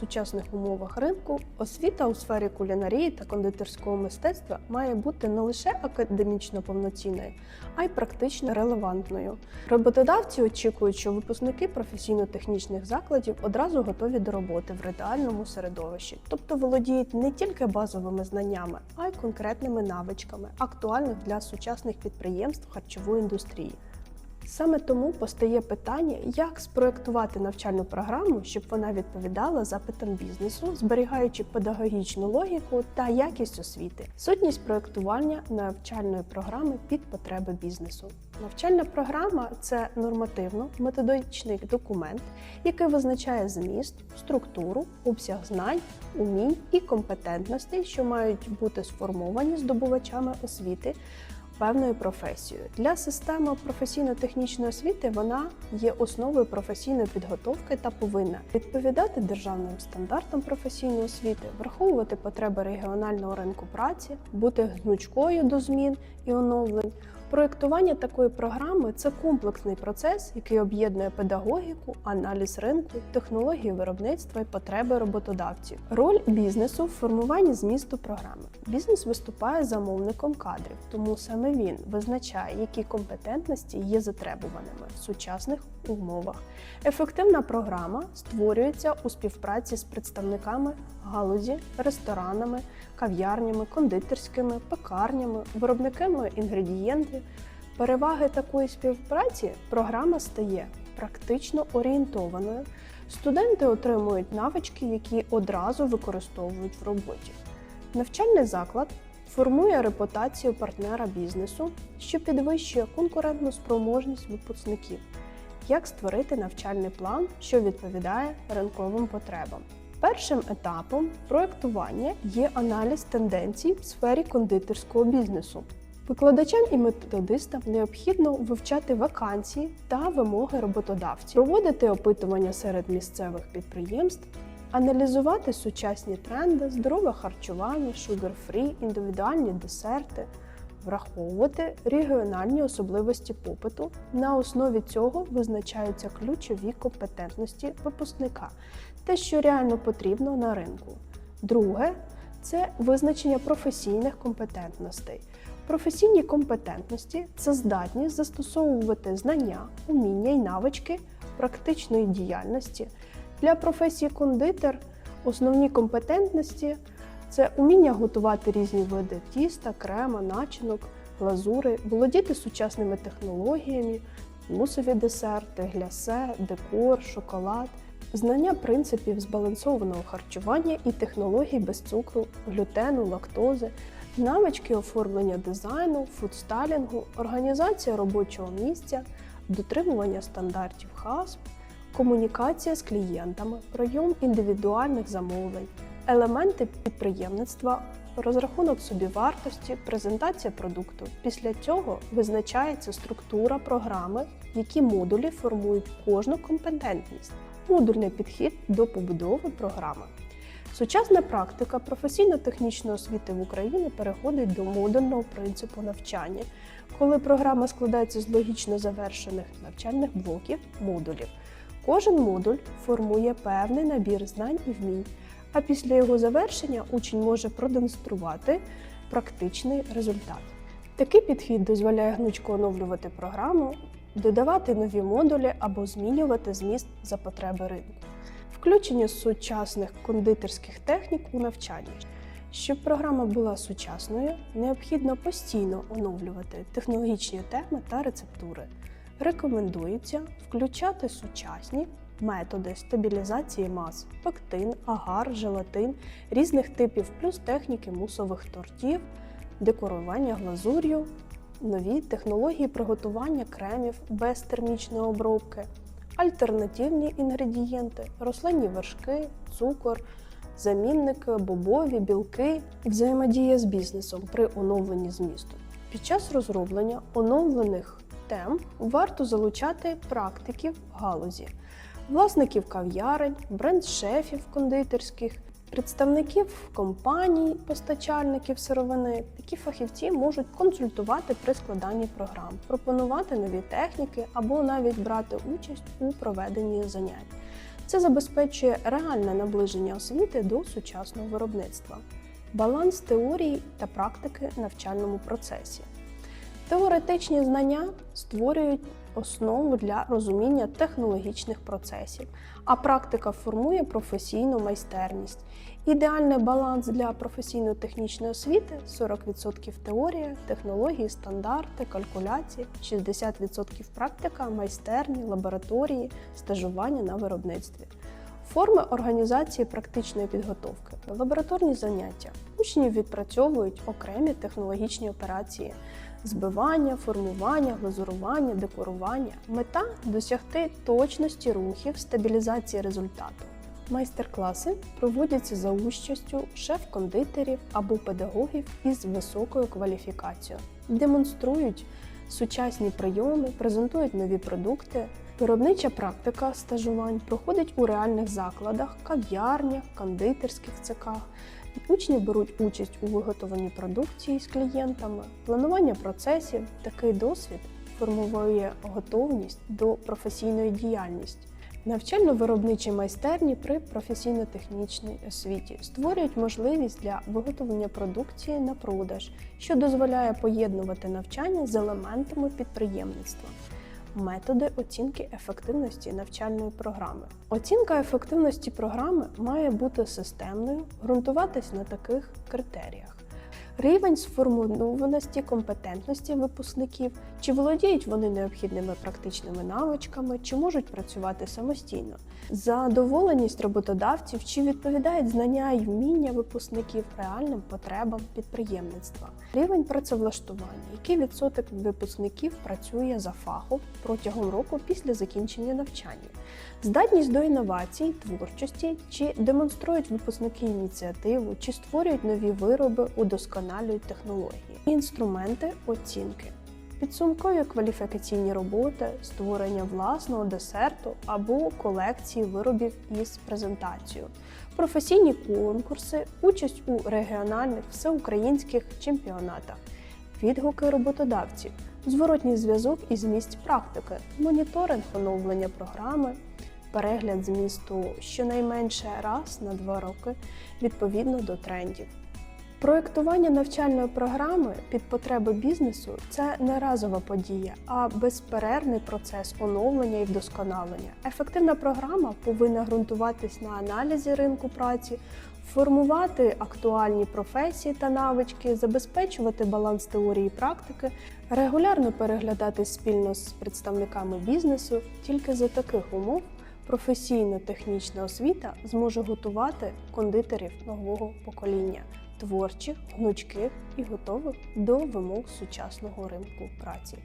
сучасних умовах ринку освіта у сфері кулінарії та кондитерського мистецтва має бути не лише академічно повноцінною, а й практично релевантною. Роботодавці очікують, що випускники професійно-технічних закладів одразу готові до роботи в реальному середовищі, тобто володіють не тільки базовими знаннями, а й конкретними навичками, актуальних для сучасних підприємств харчової індустрії. Саме тому постає питання, як спроектувати навчальну програму, щоб вона відповідала запитам бізнесу, зберігаючи педагогічну логіку та якість освіти. Сутність проектування навчальної програми під потреби бізнесу. Навчальна програма це нормативно-методичний документ, який визначає зміст, структуру, обсяг знань, умінь і компетентностей, що мають бути сформовані здобувачами освіти певною професією. Для системи професійно-технічної освіти вона є основою професійної підготовки та повинна відповідати державним стандартам професійної освіти, враховувати потреби регіонального ринку праці, бути гнучкою до змін і оновлень. Проєктування такої програми це комплексний процес, який об'єднує педагогіку, аналіз ринку, технології виробництва і потреби роботодавців. Роль бізнесу в формуванні змісту програми. Бізнес виступає замовником кадрів, тому саме він визначає, які компетентності є затребуваними в сучасних умовах. Ефективна програма створюється у співпраці з представниками галузі, ресторанами, кав'ярнями, кондитерськими, пекарнями, виробниками інгредієнтів. Переваги такої співпраці програма стає практично орієнтованою. Студенти отримують навички, які одразу використовують в роботі. Навчальний заклад формує репутацію партнера бізнесу, що підвищує конкурентну спроможність випускників. Як створити навчальний план, що відповідає ринковим потребам? Першим етапом проєктування є аналіз тенденцій в сфері кондитерського бізнесу. Викладачам і методистам необхідно вивчати вакансії та вимоги роботодавців, проводити опитування серед місцевих підприємств, аналізувати сучасні тренди, здорове харчування, шугар-фрі, індивідуальні десерти, враховувати регіональні особливості попиту. На основі цього визначаються ключові компетентності випускника, те, що реально потрібно на ринку. Друге це визначення професійних компетентностей. Професійні компетентності це здатність застосовувати знання, уміння і навички практичної діяльності. Для професії кондитер основні компетентності це уміння готувати різні види тіста, крема, начинок, глазури, володіти сучасними технологіями, мусові десерти, глясе, декор, шоколад, знання принципів збалансованого харчування і технологій без цукру, глютену, лактози, навички оформлення дизайну, фудстайлінгу, організація робочого місця, дотримування стандартів ХАСП, комунікація з клієнтами, прийом індивідуальних замовлень, елементи підприємництва, розрахунок собівартості, презентація продукту. Після цього визначається структура програми, які модулі формують кожну компетентність, модульний підхід до побудови програми. Сучасна практика професійно-технічної освіти в Україні переходить до модульного принципу навчання, коли програма складається з логічно завершених навчальних блоків модулів. Кожен модуль формує певний набір знань і вмінь, а після його завершення учень може продемонструвати практичний результат. Такий підхід дозволяє гнучко оновлювати програму, додавати нові модулі або змінювати зміст за потреби ринку. Включення сучасних кондитерських технік у навчанні. Щоб програма була сучасною, необхідно постійно оновлювати технологічні теми та рецептури. Рекомендується включати сучасні методи стабілізації мас, пектин, агар, желатин, різних типів, плюс техніки мусових тортів, декорування глазур'ю, нові технології приготування кремів без термічної обробки, альтернативні інгредієнти, рослинні вершки, цукор, замінники, бобові, білки, взаємодія з бізнесом при оновленні змісту. Під час розроблення оновлених тем варто залучати практиків галузі, власників кав'ярень, бренд-шефів кондитерських, представників компаній, постачальників сировини. Такі фахівці можуть консультувати при складанні програм, пропонувати нові техніки або навіть брати участь у проведенні занять. Це забезпечує реальне наближення освіти до сучасного виробництва, баланс теорії та практики в навчальному процесі. Теоретичні знання створюють основу для розуміння технологічних процесів, а практика формує професійну майстерність. Ідеальний баланс для професійно-технічної освіти 40% теорія, технології, стандарти, калькуляції, 60% практика, майстерні, лабораторії, стажування на виробництві. Форми організації практичної підготовки, лабораторні заняття. Учні відпрацьовують окремі технологічні операції, збивання, формування, глазурування, декорування. Мета досягти точності рухів, стабілізації результату. Майстер-класи проводяться за участю шеф-кондитерів або педагогів із високою кваліфікацією, демонструють сучасні прийоми, презентують нові продукти. Виробнича практика стажувань проходить у реальних закладах, кав'ярнях, кондитерських цехах. Учні беруть участь у виготовленні продукції з клієнтами, планування процесів. Такий досвід формує готовність до професійної діяльності. Навчально-виробничі майстерні при професійно-технічній освіті створюють можливість для виготовлення продукції на продаж, що дозволяє поєднувати навчання з елементами підприємництва. Методи оцінки ефективності навчальної програми. Оцінка ефективності програми має бути системною, ґрунтуватись на таких критеріях. Рівень сформульованості компетентності випускників, чи володіють вони необхідними практичними навичками, чи можуть працювати самостійно, задоволеність роботодавців, чи відповідають знання і вміння випускників реальним потребам підприємництва, рівень працевлаштування, який відсоток випускників працює за фахом протягом року після закінчення навчання, здатність до інновацій, творчості, чи демонструють випускники ініціативу, чи створюють нові вироби, удосконалюють технології, інструменти оцінки. Підсумкові кваліфікаційні роботи, створення власного десерту або колекції виробів із презентацією, професійні конкурси, участь у регіональних всеукраїнських чемпіонатах, відгуки роботодавців, зворотній зв'язок із місць практики, моніторинг оновлення програми, перегляд змісту щонайменше раз на два роки відповідно до трендів. Проєктування навчальної програми під потреби бізнесу це не разова подія, а безперервний процес оновлення і вдосконалення. Ефективна програма повинна ґрунтуватись на аналізі ринку праці, формувати актуальні професії та навички, забезпечувати баланс теорії і практики, регулярно переглядати спільно з представниками бізнесу. Тільки за таких умов професійно-технічна освіта зможе готувати кондитерів нового покоління творчих, гнучких і готових до вимог сучасного ринку праці.